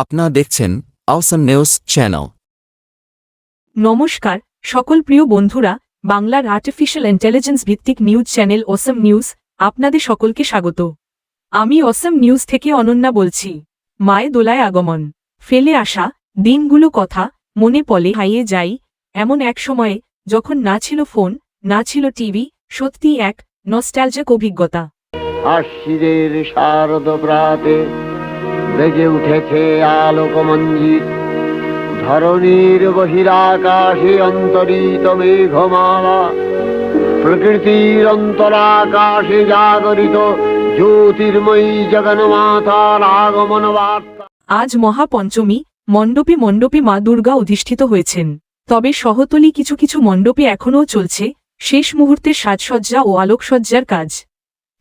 আপনারা দেখছেন আওসাম news channel. নমস্কার সকল প্রিয় বন্ধুরা বাংলার আর্টিফিশিয়াল ইন্টেলিজেন্স ভিত্তিক নিউজ চ্যানেল অসম নিউজ আপনাদের সকলকে স্বাগত। আমি অসম নিউজ থেকে অনন্যা বলছি। মায়ে দোলায় আগমন। ফেলে আসা দিনগুলো কথা মনে পলে হাইয়ে যাই এমন এক সময়ে যখন না ছিল ফোন না ছিল টিভি সত্যি এক নস্ট্যালজাক অভিজ্ঞতা। শারদ প্রাতে বেজে উঠেছে আলোকমঞ্জিত ধরণীর বহিরাকাশে অন্তরিত মেঘমালা। প্রকৃতির অন্তরাকাশে জাগরিত জ্যোতির্ময়ী জগন্মাতার আগমন বার্তা। আজ মহাপঞ্চমী, মণ্ডপে মণ্ডপে মা দুর্গা অধিষ্ঠিত হয়েছেন। তবে সহতলি কিছু কিছু মণ্ডপে এখনও চলছে শেষ মুহূর্তে সাজসজ্জা ও আলোকসজ্জার কাজ।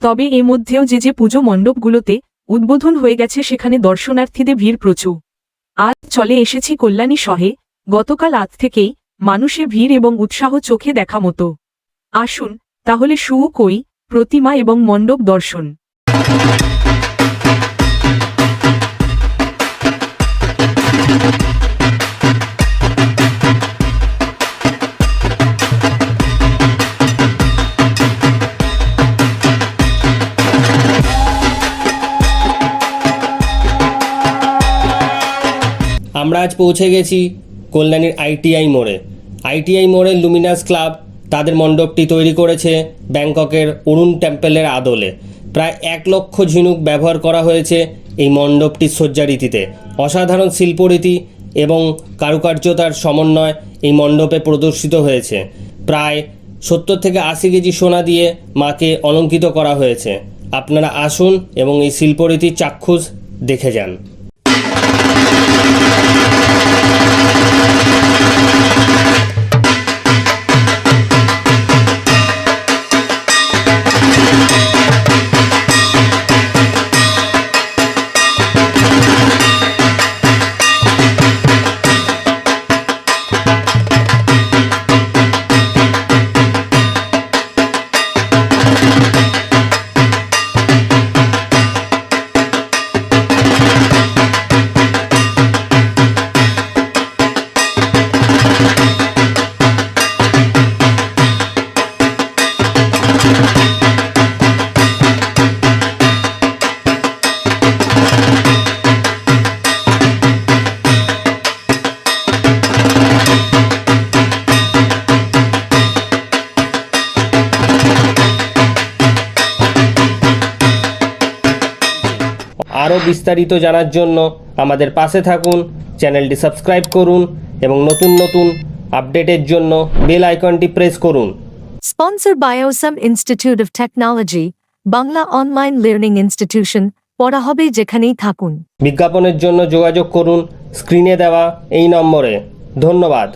তবে এ মধ্যেও যে যে পুজো মণ্ডপগুলোতে উদ্বোধন হয়ে গেছে সেখানে দর্শনার্থীদের ভিড় প্রচুর। আজ চলে এসেছি কল্যাণী সহে গতকাল আজ থেকেই মানুষে ভিড় এবং উৎসাহ চোখে দেখা মতো। আসুন, তাহলে শুভ কই, প্রতিমা এবং মণ্ডপ দর্শন। আমরা আজ পৌঁছে গেছি কল্যাণীর আইটিআই মোড়ে। আইটিআই মোড়ে লুমিনাস ক্লাব তাদের মণ্ডপটি তৈরি করেছে ব্যাংককের অরুণ টেম্পেলের আদলে। প্রায় এক লক্ষ ঝিনুক ব্যবহার করা হয়েছে এই মণ্ডপটির সজ্জারীতিতে। অসাধারণ শিল্পরীতি এবং কারুকার্যতার সমন্বয় এই মণ্ডপে প্রদর্শিত হয়েছে। প্রায় সত্তর থেকে আশি কেজি সোনা দিয়ে মাকে অলঙ্কিত করা হয়েছে। আপনারা আসুন এবং এই শিল্পরীতি চাক্ষুষ দেখে যান। আরও বিস্তারিত জানার জন্য আমাদের পাশে থাকুন চ্যানেলটি সাবস্ক্রাইব করুন এবং নতুন নতুন আপডেটের জন্য বেল আইকনটি প্রেস করুন। Sponsor বায়োসাম institute of technology Bangla online learning institution পড়া হবে যেখানেই থাকুন। বিজ্ঞাপনের জন্য যোগাযোগ করুন স্ক্রিনে দেওয়া এই নম্বরে। ধন্যবাদ।